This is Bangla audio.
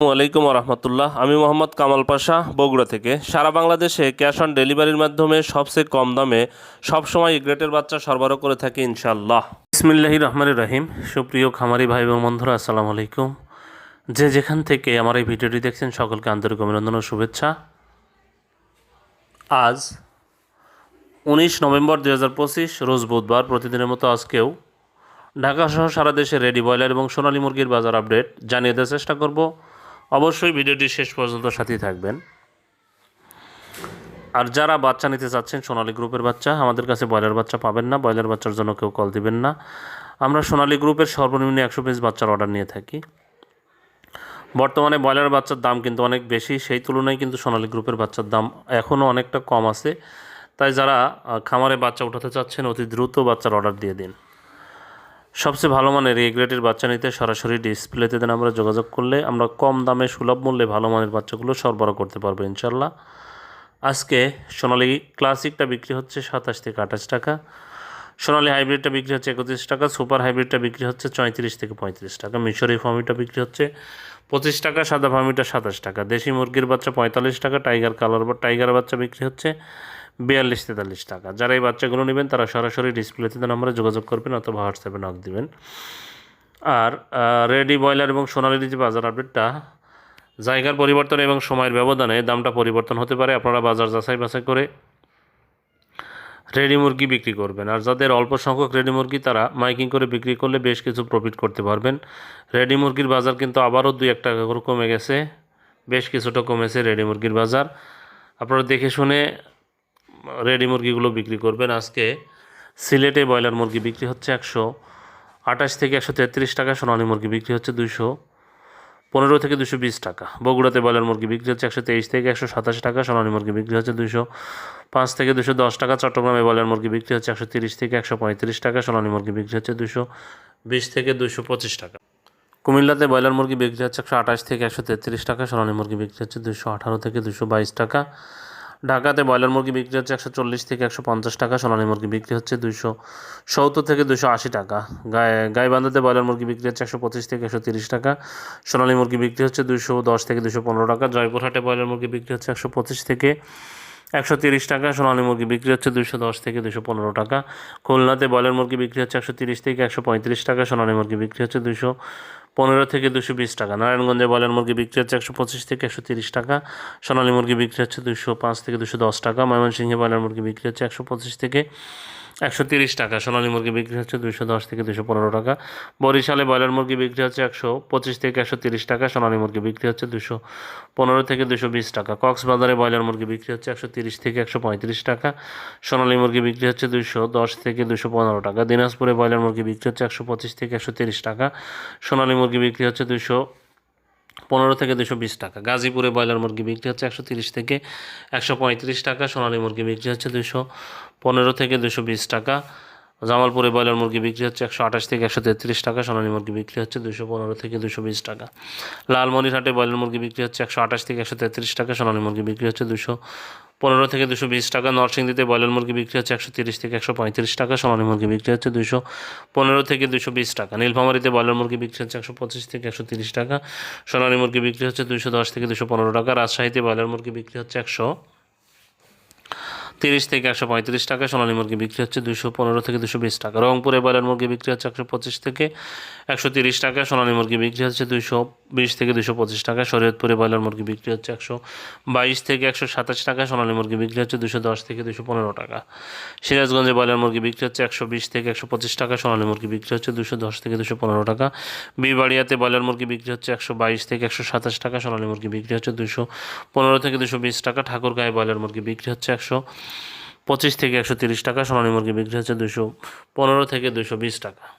আলাইকুম রহমতুল্লাহ। আমি মোহাম্মদ কামাল পাশা, বগুড়া থেকে। সারা বাংলাদেশে ক্যাশ অন ডেলিভারির মাধ্যমে সবচেয়ে কম দামে সবসময় গ্রেটের বাচ্চা সরবরাহ করে থাকি ইনশাল্লাহ বিসমিল্লাহি রহমান রহিম। সুপ্রিয় খামারি ভাই এবং বন্ধুরা, আসসালামু আলাইকুম। যে যেখান থেকে আমার এই ভিডিওটি দেখছেন, সকলকে আন্তরিক অভিনন্দন ও শুভেচ্ছা। আজ উনিশ নভেম্বর দু হাজার পঁচিশ, রোজ বুধবার প্রতিদিনের মতো আজকেও ঢাকা সহ সারা দেশে রেডি ব্রয়লার এবং সোনালী মুরগির বাজার আপডেট জানিয়ে দেওয়ার চেষ্টা করব। অবশ্যই ভিডিওটি শেষ পর্যন্ত সাথেই থাকবেন। আর যারা বাচ্চা নিতে চাচ্ছেন, সোনালী গ্রুপের বাচ্চা, আমাদের কাছে ব্রয়লার বাচ্চা পাবেন না, ব্রয়লার বাচ্চার জন্য কেউ কল দিবেন না। আমরা সোনালী গ্রুপের সর্বনিম্ন একশো পিস বাচ্চার অর্ডার নিয়ে থাকি। বর্তমানে ব্রয়লার বাচ্চার দাম কিন্তু অনেক বেশি, সেই তুলনায় কিন্তু সোনালী গ্রুপের বাচ্চার দাম এখনও অনেকটা কম আছে। তাই যারা খামারে বাচ্চা উঠাতে চাচ্ছেন, অতি দ্রুত বাচ্চার অর্ডার দিয়ে দিন। সবচেয়ে ভালো মানের এই গ্রেডের বাচ্চা নিতে সরাসরি ডিসপ্লেতে দেন আমরা। যোগাযোগ করলে আমরা কম দামে সুলভ মূল্যে ভালো মানের বাচ্চাগুলো সরবরাহ করতে পারব ইনশাল্লাহ আজকে সোনালি ক্লাসিকটা বিক্রি হচ্ছে সাতাশ থেকে আঠাশ টাকা। সোনালি হাইব্রিডটা বিক্রি হচ্ছে একত্রিশ টাকা। সুপার হাইব্রিডটা বিক্রি হচ্ছে চৌত্রিশ থেকে পঁয়ত্রিশ টাকা। মিশরি ফার্মিটা বিক্রি হচ্ছে পঁচিশ টাকা। সাদা ফার্মিটা সাতাশ টাকা। দেশি মুরগির বাচ্চা পঁয়তাল্লিশ টাকা। টাইগার কালার বা টাইগার বাচ্চা বিক্রি হচ্ছে বিয়াল্লিশ তেতাল্লিশ টাকা। যারা এই বাচ্চাগুলো নেবেন, তারা সরাসরি ডিসপ্লেতে নাম্বারে যোগাযোগ করবেন অথবা হোয়াটসঅ্যাপে নক দিবেন। আর রেডি ব্রয়লার এবং সোনালির যে বাজার আপডেটটা জায়গার পরিবর্তন এবং সময়ের ব্যবধানে দামটা পরিবর্তন হতে পারে। আপনারা বাজার যাচাই বাছাই করে রেডি মুরগি বিক্রি করবেন। আর যাদের অল্প সংখ্যক রেডি মুরগি, তারা মাইকিং করে বিক্রি করলে বেশ কিছু প্রফিট করতে পারবেন। রেডি মুরগির বাজার কিন্তু আবারও দুই এক টাকা করে কমে গেছে। বেশ কিছুটা কমেছে রেডি মুরগির বাজার। আপনারা দেখে শুনে রেডি মুরগিগুলো বিক্রি করবেন। আজকে সিলেটে ব্রয়লার মুরগি বিক্রি হচ্ছে একশো আঠাশ থেকে একশো তেত্রিশ টাকা, সোনালী মুরগি বিক্রি হচ্ছে দুশো পনেরো থেকে দুশো বিশ টাকা। বগুড়াতে ব্রয়লার মুরগি বিক্রি হচ্ছে একশো তেইশ থেকে একশো সাতাশ টাকা, সোনালী মুরগি বিক্রি হচ্ছে দুশো পাঁচ থেকে দুশো দশ টাকা, চট্টগ্রামে ব্রয়লার মুরগি বিক্রি হচ্ছে একশো তিরিশ থেকে একশো পঁয়ত্রিশ টাকা, সোনালী মুরগি বিক্রি হচ্ছে দুশো বিশ থেকে দুশো পঁচিশ টাকা। কুমিল্লাতে ব্রয়লার মুরগি বিক্রি হচ্ছে একশো আঠাশ থেকে একশো তেত্রিশ টাকা, সোনালী মুরগি বিক্রি হচ্ছে দুশো আঠারো থেকে দুশো বাইশ টাকা। ঢাকাতে ব্রয়লার মুরগি বিক্রি হচ্ছে একশো চল্লিশ থেকে একশো পঞ্চাশ টাকা, সোনালী মুরগি বিক্রি হচ্ছে দুশো সত্তর থেকে দুশো আশি টাকা। গায়ে, গাইবান্ধাতে ব্রয়লার মুরগি বিক্রি হচ্ছে একশো পঁচিশ থেকে একশো তিরিশ টাকা, সোনালী মুরগি বিক্রি হচ্ছে দুশো দশ থেকে দুশো পনেরো টাকা, জয়পুরহাটে ব্রয়লার মুরগি বিক্রি হচ্ছে একশো পঁচিশ থেকে একশো তিরিশ টাকা, সোনালী মুরগি বিক্রি হচ্ছে দুশো দশ থেকে দুশো পনেরো টাকা, খুলনাতে ব্রয়লার মুরগি বিক্রি হচ্ছে একশো তিরিশ থেকে একশো পঁয়ত্রিশ টাকা, সোনালী মুরগি বিক্রি হচ্ছে দুশো পনেরো থেকে দুশো বিশ টাকা। নারায়ণগঞ্জে বয়লার মুরগি বিক্রি হচ্ছে একশো পঁচিশ থেকে একশো তিরিশ টাকা। সোনালী মুরগি বিক্রি হচ্ছে দুশো পাঁচ থেকে দুশো দশ টাকা। ময়মনসিংহে বয়লার মুরগি বিক্রি হচ্ছে একশো পঁচিশ থেকে একশো তিরিশ টাকা। সোনালী মুরগি বিক্রি হচ্ছে দুশো দশ থেকে দুশো পনেরো টাকা। বরিশালে ব্রয়লার মুরগি বিক্রি হচ্ছে একশো পঁচিশ থেকে একশো তিরিশ টাকা। সোনালী মুরগি বিক্রি হচ্ছে দুশো পনেরো থেকে দুশো বিশ টাকা। কক্সবাজারে ব্রয়লার মুরগি বিক্রি হচ্ছে একশো তিরিশ থেকে একশো পঁয়ত্রিশ টাকা। সোনালী মুরগি বিক্রি হচ্ছে দুশো দশ থেকে দুশো পনেরো টাকা। দিনাজপুরে ব্রয়লার মুরগি বিক্রি হচ্ছে একশো পঁচিশ থেকে একশো তিরিশ টাকা। সোনালী মুরগি বিক্রি হচ্ছে দুশো পনেরো থেকে দুশো বিশ টাকা। গাজীপুরে ব্রয়লার মুরগি বিক্রি হচ্ছে একশো তিরিশ থেকে একশো পঁয়ত্রিশ টাকা। সোনালী মুরগি বিক্রি হচ্ছে দুশো পনেরো থেকে দুশো বিশ টাকা। জামালপুরে ব্রয়লার মুরগি বিক্রি হচ্ছে একশো আঠাশ থেকে একশো তেত্রিশ টাকা, সোনালী মুরগি বিক্রি হচ্ছে দুশো পনেরো থেকে দুশো বিশ টাকা। লালমনিরহাটে ব্রয়লার মুরগি বিক্রি হচ্ছে একশো আঠাশ থেকে একশো তেত্রিশ টাকা, সোনালী মুরগি বিক্রি হচ্ছে দুশো পনেরো থেকে দুশো বিশ টাকা। নরসিংদীতে ব্রয়লার মুরগি বিক্রি হচ্ছে একশো তিরিশ থেকে একশো পঁয়ত্রিশ টাকা, সোনালী মুরগি বিক্রি হচ্ছে দুশো পনেরো থেকে দুশো বিশ টাকা। নীলফামারিতে ব্রয়লার মুরগি বিক্রি হচ্ছে একশো পঁচিশ থেকে একশো তিরিশ টাকা, সোনালী মুরগি বিক্রি হচ্ছে দুশো দশ থেকে দুশো পনেরো টাকা। রাজশাহীতে ব্রয়লার মুরগি বিক্রি হচ্ছে একশো তিরিশ থেকে একশো পঁয়ত্রিশ টাকা। সোনালী মুরগি বিক্রি হচ্ছে দুশো পনেরো থেকে দুশো বিশ টাকা। রংপুরে ব্রয়লার মুরগি বিক্রি হচ্ছে একশো পঁচিশ থেকে একশো তিরিশ টাকা। সোনালী মুরগি বিক্রি হচ্ছে দুশো বিশ থেকে দুশো পঁচিশ টাকা শরীয়তপুরে ব্রয়লার মুরগি বিক্রি হচ্ছে একশো বাইশ থেকে একশো সাতাশ টাকা সোনালী মুরগি বিক্রি হচ্ছে দুশো দশ থেকে দুশো পনেরো টাকা। সিরাজগঞ্জে ব্রয়লার মুরগি বিক্রি হচ্ছে একশো বিশ থেকে একশো পঁচিশ টাকা। সোনালী মুরগি বিক্রি হচ্ছে দুশো দশ থেকে দুশো পনেরো টাকা। বিবাড়িয়াতে ব্রয়লার মুরগি বিক্রি হচ্ছে একশো বাইশ থেকে একশো সাতাশ টাকা। সোনালী মুরগি বিক্রি হচ্ছে দুশো পনেরো থেকে দুশো বিশ টাকা। ঠাকুরগাঁয়ে ব্রয়লার মুরগি বিক্রি হচ্ছে একশো পঁচিশ থেকে একশো তিরিশ টাকা। সোনালী মুরগি বিক্রি হচ্ছে দুশো পনেরো থেকে দুশো বিশ টাকা।